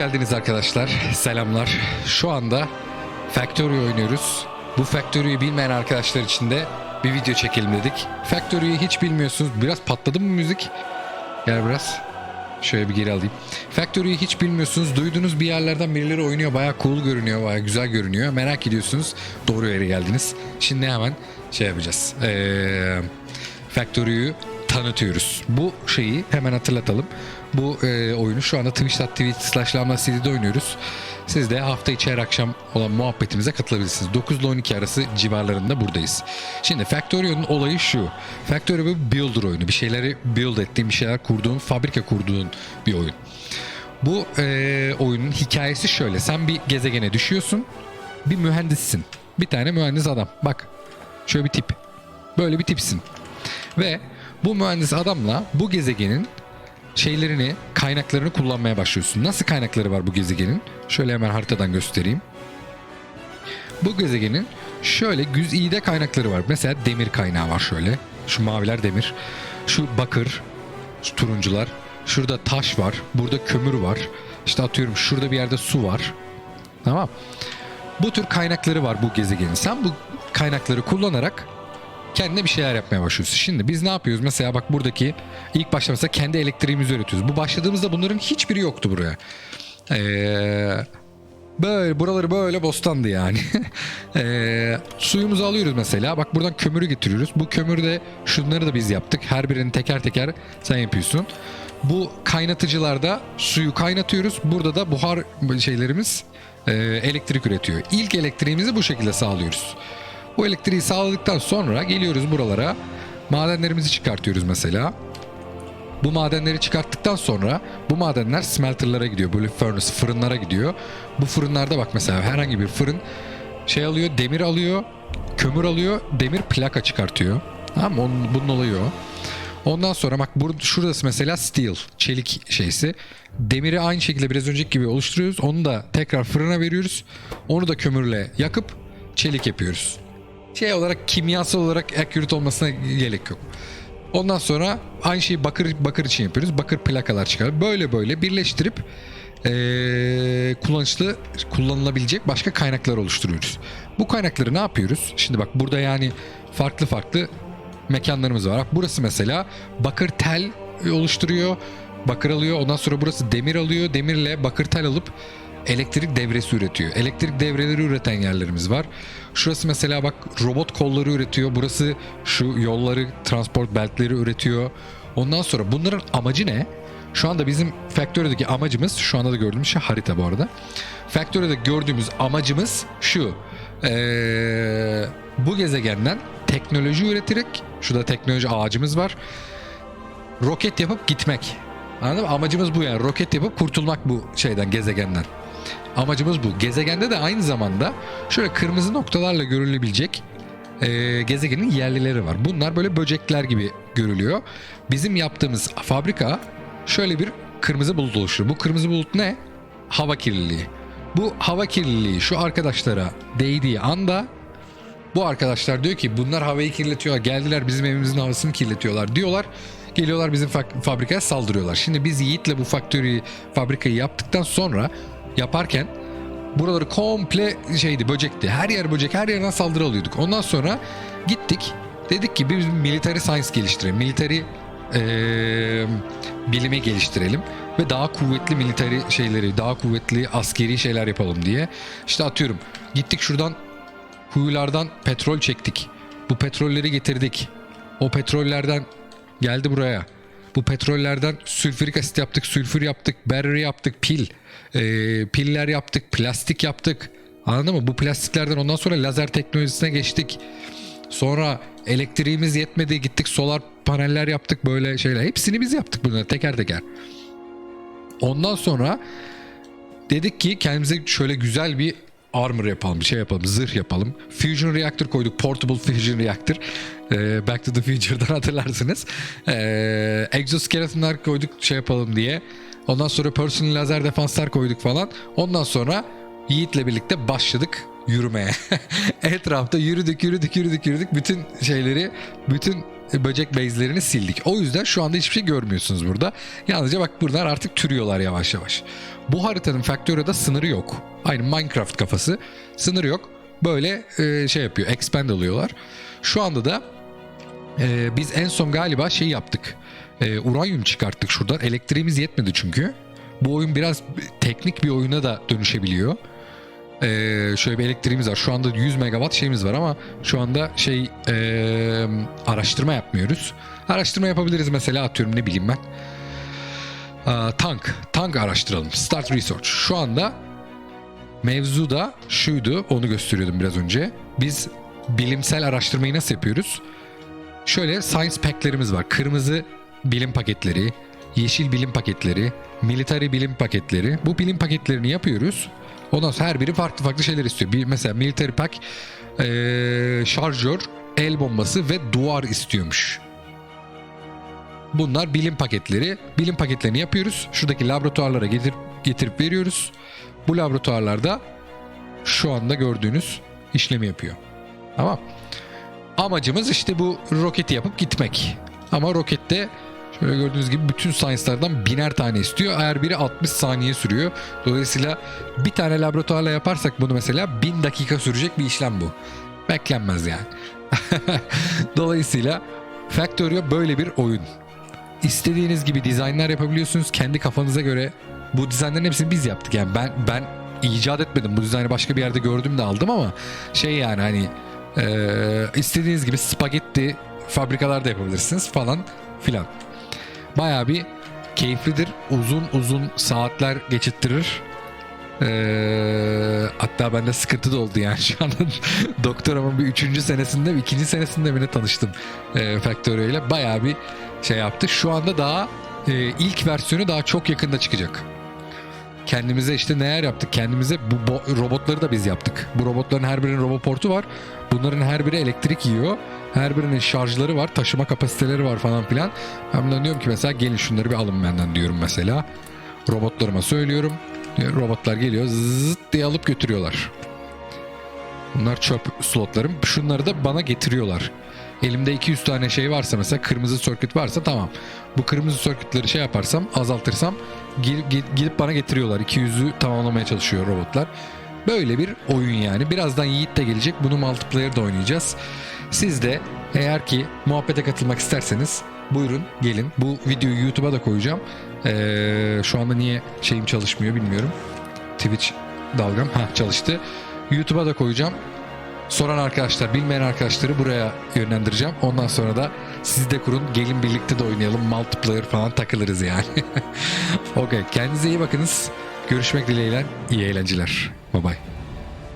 geldiniz arkadaşlar. Selamlar. Şu anda Factory oynuyoruz. Bu Factory'yi bilmeyen arkadaşlar için de bir video çekelim dedik. Factory'yi hiç bilmiyorsunuz. Biraz patladı mı müzik? Gel biraz. Şöyle bir geri alayım. Factory'yi hiç bilmiyorsunuz. Duyduğunuz bir yerlerden birileri oynuyor. Bayağı cool görünüyor. Bayağı güzel görünüyor. Merak ediyorsunuz. Doğru yere geldiniz. Şimdi hemen şey yapacağız. Eee... Factory'yi tanıtıyoruz. Bu şeyi hemen hatırlatalım. Bu e, oyunu şu anda twitch.tv slash oynuyoruz. Siz de hafta içi her akşam olan muhabbetimize katılabilirsiniz. 9 ile 12 arası civarlarında buradayız. Şimdi Factorio'nun olayı şu. Factorio bir builder oyunu. Bir şeyleri build ettiğin, bir şeyler kurduğun, fabrika kurduğun bir oyun. Bu e, oyunun hikayesi şöyle. Sen bir gezegene düşüyorsun. Bir mühendissin. Bir tane mühendis adam. Bak. Şöyle bir tip. Böyle bir tipsin. Ve bu mühendis adamla bu gezegenin şeylerini, kaynaklarını kullanmaya başlıyorsun. Nasıl kaynakları var bu gezegenin? Şöyle hemen haritadan göstereyim. Bu gezegenin şöyle güzide kaynakları var. Mesela demir kaynağı var şöyle. Şu maviler demir. Şu bakır, şu turuncular. Şurada taş var. Burada kömür var. İşte atıyorum şurada bir yerde su var. Tamam. Bu tür kaynakları var bu gezegenin. Sen bu kaynakları kullanarak kendine bir şeyler yapmaya başlıyorsun. Şimdi biz ne yapıyoruz? Mesela bak buradaki ilk başta mesela kendi elektriğimizi üretiyoruz. Bu başladığımızda bunların hiçbiri yoktu buraya. Ee, böyle buraları böyle bostandı yani. ee, suyumuzu alıyoruz mesela. Bak buradan kömürü getiriyoruz. Bu kömürü de şunları da biz yaptık. Her birini teker teker sen yapıyorsun. Bu kaynatıcılarda suyu kaynatıyoruz. Burada da buhar şeylerimiz e, elektrik üretiyor. İlk elektriğimizi bu şekilde sağlıyoruz. Bu elektriği sağladıktan sonra geliyoruz buralara. Madenlerimizi çıkartıyoruz mesela. Bu madenleri çıkarttıktan sonra bu madenler smelterlara gidiyor. Böyle furnace, fırınlara gidiyor. Bu fırınlarda bak mesela herhangi bir fırın şey alıyor, demir alıyor, kömür alıyor, demir plaka çıkartıyor. Tamam mı? Onun, bunun olayı. Ondan sonra bak burada şurası mesela steel, çelik şeysi. Demiri aynı şekilde biraz önceki gibi oluşturuyoruz. Onu da tekrar fırına veriyoruz. Onu da kömürle yakıp çelik yapıyoruz. Şey olarak kimyasal olarak accurate olmasına gerek yok. Ondan sonra aynı şeyi bakır bakır için yapıyoruz. Bakır plakalar çıkar. Böyle böyle birleştirip eee, kullanışlı kullanılabilecek başka kaynaklar oluşturuyoruz. Bu kaynakları ne yapıyoruz? Şimdi bak burada yani farklı farklı mekanlarımız var. Burası mesela bakır tel oluşturuyor. Bakır alıyor. Ondan sonra burası demir alıyor. Demirle bakır tel alıp elektrik devresi üretiyor. Elektrik devreleri üreten yerlerimiz var. Şurası mesela bak robot kolları üretiyor. Burası şu yolları, transport beltleri üretiyor. Ondan sonra bunların amacı ne? Şu anda bizim Factory'deki amacımız, şu anda da gördüğümüz şey harita bu arada. Factory'de gördüğümüz amacımız şu. Ee, bu gezegenden teknoloji üreterek, şurada teknoloji ağacımız var. Roket yapıp gitmek. Anladın mı? Amacımız bu yani. Roket yapıp kurtulmak bu şeyden, gezegenden. Amacımız bu. Gezegende de aynı zamanda şöyle kırmızı noktalarla görülebilecek e, gezegenin yerlileri var. Bunlar böyle böcekler gibi görülüyor. Bizim yaptığımız fabrika şöyle bir kırmızı bulut oluşturuyor. Bu kırmızı bulut ne? Hava kirliliği. Bu hava kirliliği şu arkadaşlara değdiği anda bu arkadaşlar diyor ki bunlar havayı kirletiyorlar. Geldiler bizim evimizin havasını kirletiyorlar diyorlar. Geliyorlar bizim fa- fabrikaya saldırıyorlar. Şimdi biz Yiğit'le bu faktörü fabrikayı yaptıktan sonra yaparken buraları komple şeydi böcekti. Her yer böcek her yerden saldırı alıyorduk. Ondan sonra gittik dedik ki biz military science geliştirelim. Military eee, bilimi geliştirelim ve daha kuvvetli military şeyleri, daha kuvvetli askeri şeyler yapalım diye. İşte atıyorum gittik şuradan kuyulardan petrol çektik. Bu petrolleri getirdik. O petrollerden geldi buraya. Bu petrollerden sülfürik asit yaptık, sülfür yaptık, battery yaptık, pil. Ee, piller yaptık, plastik yaptık. Anladın mı? Bu plastiklerden ondan sonra lazer teknolojisine geçtik. Sonra elektriğimiz yetmedi gittik solar paneller yaptık böyle şeyler. Hepsini biz yaptık bunları teker teker. Ondan sonra dedik ki kendimize şöyle güzel bir armor yapalım, şey yapalım, zırh yapalım. Fusion reaktör koyduk, portable fusion reaktör. Ee, Back to the Future'dan hatırlarsınız. Ee, exoskeletonlar koyduk şey yapalım diye. Ondan sonra personal lazer defanslar koyduk falan. Ondan sonra Yiğit'le birlikte başladık yürümeye. Etrafta yürüdük, yürüdük, yürüdük, yürüdük. Bütün şeyleri, bütün böcek base'lerini sildik. O yüzden şu anda hiçbir şey görmüyorsunuz burada. Yalnızca bak buradan artık türüyorlar yavaş yavaş. Bu haritanın Factorio'da sınırı yok. Aynı Minecraft kafası. Sınırı yok. Böyle e, şey yapıyor. Expand oluyorlar. Şu anda da e, biz en son galiba şey yaptık. E, uranyum çıkarttık şuradan. Elektriğimiz yetmedi çünkü. Bu oyun biraz teknik bir oyuna da dönüşebiliyor. Ee, şöyle bir elektriğimiz var. Şu anda 100 megawatt şeyimiz var ama şu anda şey ee, araştırma yapmıyoruz. Araştırma yapabiliriz mesela atıyorum ne bileyim ben. Aa, tank. Tank araştıralım. Start research. Şu anda mevzu da şuydu. Onu gösteriyordum biraz önce. Biz bilimsel araştırmayı nasıl yapıyoruz? Şöyle science pack'lerimiz var. Kırmızı bilim paketleri, yeşil bilim paketleri, military bilim paketleri. Bu bilim paketlerini yapıyoruz. Ondan sonra her biri farklı farklı şeyler istiyor. Bir, mesela military pack eee, şarjör, el bombası ve duvar istiyormuş. Bunlar bilim paketleri. Bilim paketlerini yapıyoruz. Şuradaki laboratuvarlara getir, getirip veriyoruz. Bu laboratuvarlarda şu anda gördüğünüz işlemi yapıyor. Tamam. Amacımız işte bu roketi yapıp gitmek. Ama rokette şöyle gördüğünüz gibi bütün science'lardan biner tane istiyor. Her biri 60 saniye sürüyor. Dolayısıyla bir tane laboratuvarla yaparsak bunu mesela 1000 dakika sürecek bir işlem bu. Beklenmez yani. Dolayısıyla Factorio böyle bir oyun. İstediğiniz gibi dizaynlar yapabiliyorsunuz. Kendi kafanıza göre bu dizaynların hepsini biz yaptık. Yani ben ben icat etmedim. Bu dizaynı başka bir yerde gördüm de aldım ama şey yani hani ee, istediğiniz gibi spagetti fabrikalarda yapabilirsiniz falan filan. Bayağı bir keyiflidir. Uzun uzun saatler geçittirir. Ee, hatta bende sıkıntı da oldu yani şu an doktoramın bir üçüncü senesinde bir ikinci senesinde mi tanıştım e, Factorio ile bayağı bir şey yaptı. Şu anda daha e, ilk versiyonu daha çok yakında çıkacak. Kendimize işte neler yaptık? Kendimize bu bo- robotları da biz yaptık. Bu robotların her birinin roboportu var. Bunların her biri elektrik yiyor. Her birinin şarjları var, taşıma kapasiteleri var falan filan. Ben de diyorum ki mesela gelin şunları bir alın benden diyorum mesela. Robotlarıma söylüyorum. Robotlar geliyor zıt diye alıp götürüyorlar. Bunlar çöp slotlarım. Şunları da bana getiriyorlar. Elimde 200 tane şey varsa mesela kırmızı circuit varsa tamam. Bu kırmızı circuitleri şey yaparsam azaltırsam gidip- gidip bana getiriyorlar. 200'ü tamamlamaya çalışıyor robotlar. Böyle bir oyun yani. Birazdan Yiğit de gelecek. Bunu multiplayer'da oynayacağız. Siz de eğer ki muhabbete katılmak isterseniz buyurun gelin. Bu videoyu YouTube'a da koyacağım. Ee, şu anda niye şeyim çalışmıyor bilmiyorum. Twitch dalgam ha çalıştı. YouTube'a da koyacağım. Soran arkadaşlar, bilmeyen arkadaşları buraya yönlendireceğim. Ondan sonra da siz de kurun, gelin birlikte de oynayalım. Multiplayer falan takılırız yani. Okey, kendinize iyi bakınız. Görüşmek dileğiyle. İyi eğlenceler. Bye bye.